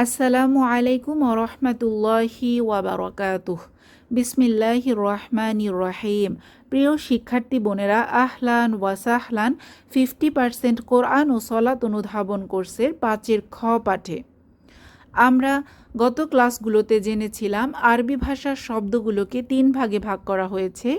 আসসালামু আলাইকুম রহমতুল্লাহি ওয়াবারকাতুহ বিসমিল্লাহ রহমান রহিম। প্রিয় শিক্ষার্থী বোনেরা, আহলান ওয়াসাহলান ফিফটি পার্সেন্ট কোরআন ও সলাত অনুধাবন কোর্সের পাঁচের খ পাঠে। আমরা গত ক্লাসগুলোতে জেনেছিলাম আরবি ভাষার শব্দগুলোকে তিন ভাগে ভাগ করা হয়েছে,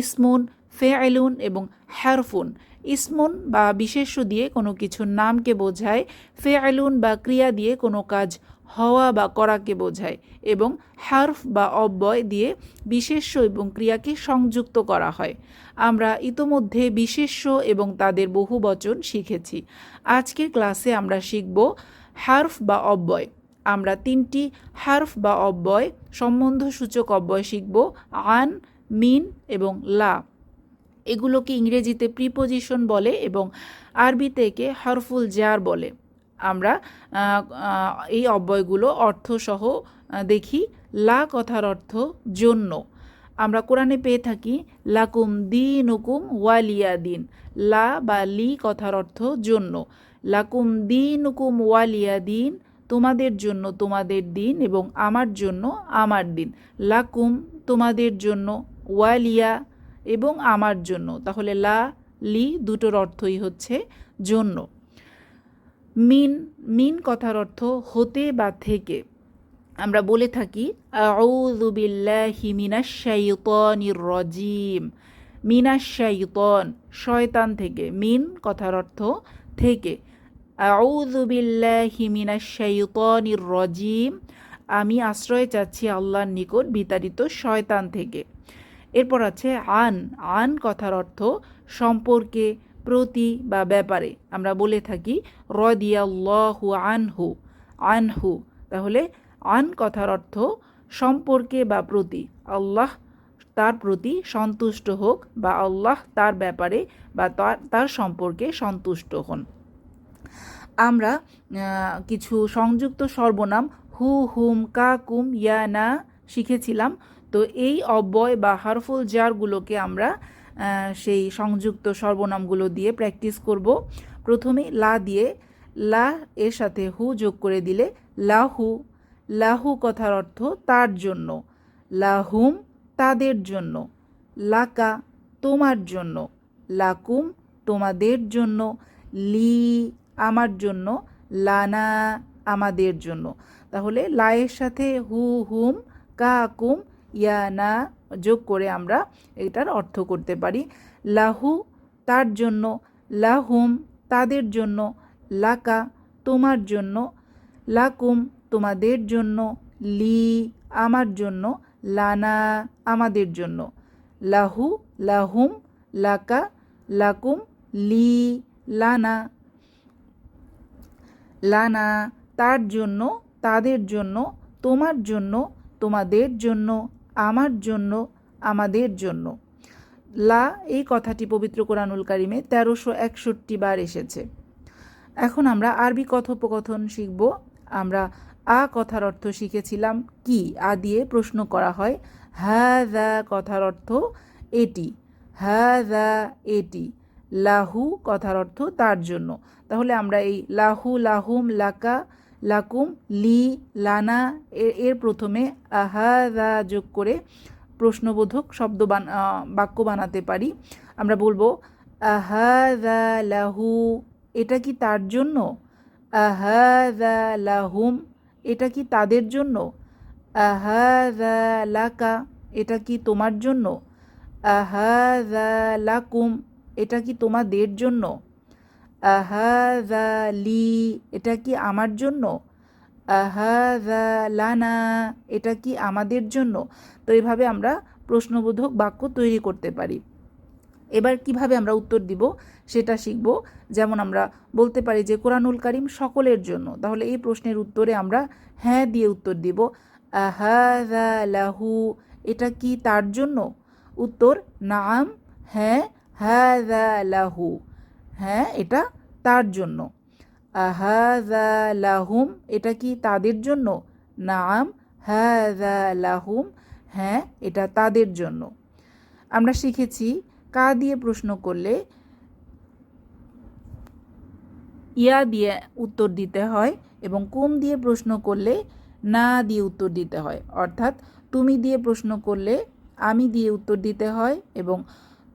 ইসমুন ফেআলুন এবং হ্যারফুন ইসমুন বা বিশেষ্য দিয়ে কোনো কিছুর নামকে বোঝায়, ফেআলুন বা ক্রিয়া দিয়ে কোনো কাজ হওয়া বা করাকে বোঝায় এবং হার্ফ বা অব্যয় দিয়ে বিশেষ্য এবং ক্রিয়াকে সংযুক্ত করা হয়। আমরা ইতোমধ্যে বিশেষ্য এবং তাদের বহু বচন শিখেছি। আজকের ক্লাসে আমরা শিখব হার্ফ বা অব্যয়। আমরা তিনটি হার্ফ বা অব্যয় সম্বন্ধসূচক অব্যয় শিখব, আন, মিন এবং লা। এগুলোকে ইংরেজিতে প্রিপোজিশন বলে এবং আরবিতে একে হরফুল জার বলে। আমরা এই অব্যয়গুলো অর্থসহ দেখি। লা কথার অর্থ জন্য। আমরা কোরআনে পেয়ে থাকি, লাকুম দিন হুকুম ওয়ালিয়া দিন লা বা লি কথার অর্থ জন্য। লাকুম দিন হুকুম ওয়ালিয়া দিন তোমাদের জন্য তোমাদের দিন এবং আমার জন্য আমার দিন। লাকুম তোমাদের জন্য ওয়ালিয়া এবং আমার জন্য। তাহলে লা, লি দুটোর অর্থই হচ্ছে জন্য। মিন মিন কথার অর্থ হতে বা থেকে। আমরা বলে থাকি রাজিম। মিনাশ শাইতান, শয়তান থেকে। মিন কথার অর্থ থেকে। আউযুবিল্লাহি মিনাশ শাইতানির রাজিম। আমি আশ্রয় চাচ্ছি আল্লাহর নিকট বিতাড়িত শয়তান থেকে। এরপর আছে আন। আন কথার অর্থ সম্পর্কে, প্রতি বা ব্যাপারে। আমরা বলে থাকি রদিয়াল্লাহু আনহু। আনহু, তাহলে আন কথার অর্থ সম্পর্কে বা প্রতি। আল্লাহ তার প্রতি সন্তুষ্ট হোক বা আল্লাহ তার ব্যাপারে বা তার তার সম্পর্কে সন্তুষ্ট হন। আমরা কিছু সংযুক্ত সর্বনাম হু, হুম, কা, কুম, ইয়া, না শিখেছিলাম। তো এই অব্যয় বা হারফুল জারগুলোকে আমরা সেই সংযুক্ত সর্বনামগুলো দিয়ে প্র্যাকটিস করব। প্রথমে লা দিয়ে, লা এর সাথে হু যোগ করে দিলে লাহু লাহু কথার অর্থ তার জন্য, লাহুম তাদের জন্য, লাকা তোমার জন্য, লাকুম তোমাদের জন্য, লি আমার জন্য, লানা আমাদের জন্য। তাহলে লায়ের সাথে হু, হুম, কা, কুম ইয়ানা যোগ করে আমরা এটার অর্থ করতে পারি। লাহু তার জন্য, লাহুম তাদের জন্য, লাকা তোমার জন্য, লাকুম তোমাদের জন্য, লি আমার জন্য, লানা আমাদের জন্য। লাহু, লাহুম, লাকা, লাকুম, লি, লানা। লানা তার জন্য, তাদের জন্য, তোমার জন্য, তোমাদের জন্য আমার জন্য, আমাদের জন্য। লা, এই কথাটি পবিত্র কোরআনুল কারিমে তেরোশো একষট্টি বার এসেছে। এখন আমরা আরবি কথোপকথন শিখব। আমরা আ কথার অর্থ শিখেছিলাম কি? আ দিয়ে প্রশ্ন করা হয় হ্যাঁ দ্য কথার অর্থ এটি। হ্যাঁ দ্য এটি। লাহু কথার অর্থ তার জন্য। তাহলে আমরা এই লাহু, লাহুম, লাকা লাকুম, লি, লানা এর প্রথমে আহাদা যোগ করে প্রশ্নবোধক শব্দ বাক্য বানাতে পারি। আমরা বলব আহাদা লাহু, এটা কি তার জন্য? আহাদা লাহুম, এটা কি তাদের জন্য? আহাদা লাকা, এটা কি তোমার জন্য? আহাদা লাকুম, এটা কি তোমাদের জন্য? আহাদা লি এটা কি আমার জন্য? আহাদা লানা এটা কি আমাদের জন্য? তো এভাবে আমরা প্রশ্নবোধক বাক্য তৈরি করতে পারি। এবার কীভাবে আমরা উত্তর দিব সেটা শিখব। যেমন আমরা বলতে পারি যে, কোরআনুল কারিম সকলের জন্য। তাহলে এই প্রশ্নের উত্তরে আমরা হ্যাঁ দিয়ে উত্তর দিব। আহাদা লাহু এটা কি তার জন্য? উত্তর, নাম হ্যাঁ হ্যাঁ লাহু হ্যাঁ এটা তার জন্য। আহাদা লাহুম, এটা কি তাদের জন্য? নাম হাদা লাহুম হ্যাঁ এটা তাদের জন্য। আমরা শিখেছি কা দিয়ে প্রশ্ন করলে ইয়া দিয়ে উত্তর দিতে হয় এবং কুম দিয়ে প্রশ্ন করলে না দিয়ে উত্তর দিতে হয়। অর্থাৎ তুমি দিয়ে প্রশ্ন করলে আমি দিয়ে উত্তর দিতে হয় এবং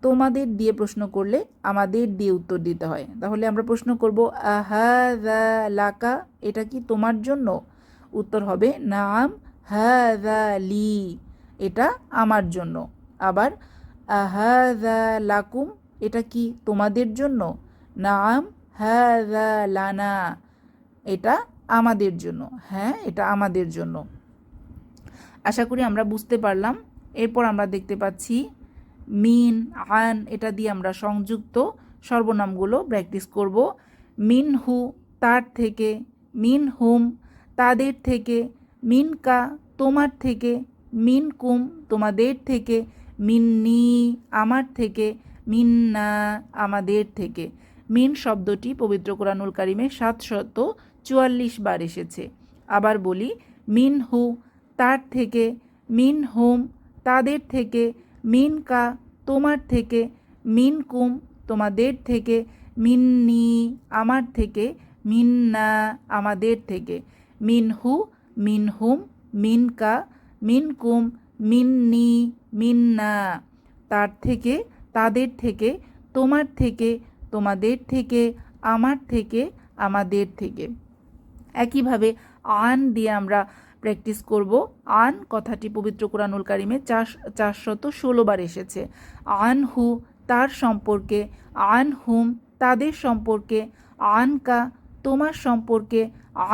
তোমাদের দিয়ে প্রশ্ন করলে আমাদের দিয়ে উত্তর দিতে হয়। তাহলে আমরা প্রশ্ন করব আহা লাকা? এটা কি তোমার জন্য উত্তর হবে, নাম হ্যাঁ লি। এটা আমার জন্য। আবার আহা লাকুম? এটা কি তোমাদের জন্য? নাম হ্যাঁ লানা। এটা আমাদের জন্য। হ্যাঁ এটা আমাদের জন্য। আশা করি আমরা বুঝতে পারলাম। এরপর আমরা দেখতে পাচ্ছি মিন, আন, এটা দিয়ে আমরা সংযুক্ত সর্বনামগুলো প্র্যাকটিস করব। মিন হু, তার থেকে, মিন হুম, তাদের থেকে, মিন কা, তোমার থেকে, মিন কুম, তোমাদের থেকে মিন্নি আমার থেকে মিন্না আমাদের থেকে। মিন শব্দটি পবিত্র কোরআনুল কারিমে সাতশত চুয়াল্লিশ বার এসেছে। আবার বলি, মিন হু, তার থেকে, মিন হুম, তাদের থেকে মিন কা তোমার থেকে, মিন কুম তোমাদের থেকে মিন্নি আমার থেকে মিন্না আমাদের থেকে। মিনহু মিনহুম মিনকা মিনকুম মিন্নি মিন্না তার থেকে, তাদের থেকে, তোমার থেকে, তোমাদের থেকে, আমার থেকে, আমাদের থেকে। একইভাবে আন দিয়ে আমরা প্র্যাকটিস করব। আন কথাটি পবিত্র কোরআনুল কারিমে চার, চারশত ষোলোবার এসেছে। আন হু তার সম্পর্কে, আন হুম তাদের সম্পর্কে, আন কা তোমার সম্পর্কে,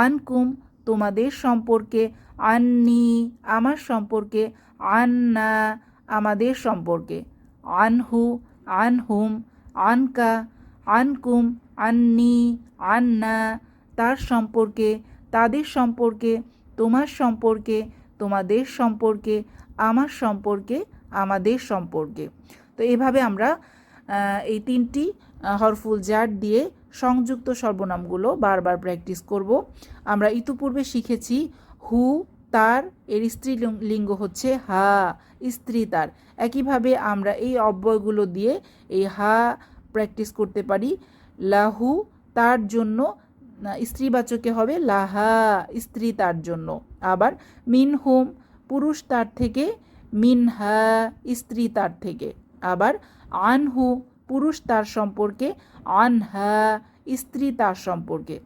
আন কুম তোমাদের সম্পর্কে আননি আমার সম্পর্কে আন্না আমাদের সম্পর্কে। আনহু আনহুম আনকা আনকুম আন্নি আন্না তার সম্পর্কে, তাদের সম্পর্কে তোমার সম্পর্কে, তোমাদের সম্পর্কে, আমার সম্পর্কে, আমাদের সম্পর্কে। তো এভাবে আমরা এই তিনটি হরফুল জার দিয়ে সংযুক্ত সর্বনামগুলো বারবার প্র্যাকটিস করব। আমরা ইতিপূর্বে শিখেছি হু, তার, এর স্ত্রী লিঙ্গ হচ্ছে হা, স্ত্রী, তার। একইভাবে আমরা এই অব্যয়গুলো দিয়ে এই হা প্র্যাকটিস করতে পারি। লাহু, তার জন্য স্ত্রীবাচকে হবে লাহা, স্ত্রী তার জন্য। আবার মিন হোম পুরুষ তার থেকে মিনহা, স্ত্রী তার থেকে। আবার আনহু, পুরুষ তার সম্পর্কে, আনহা, স্ত্রী তার সম্পর্কে।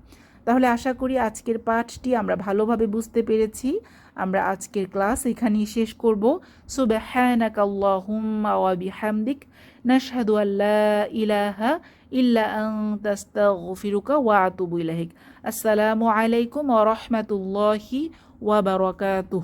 তাহলে আশা করি আজকের পাঠটি আমরা ভালোভাবে বুঝতে পেরেছি। আমরা আজকের ক্লাস এখানেই শেষ করব। সুবহানাক আল্লাহুম্মা ওয়া বিহামদিক, নাশহাদু আল্লা ইলাহা إلا أن تستغفرك وأتوب إليك. السلام عليكم ورحمة الله وبركاته.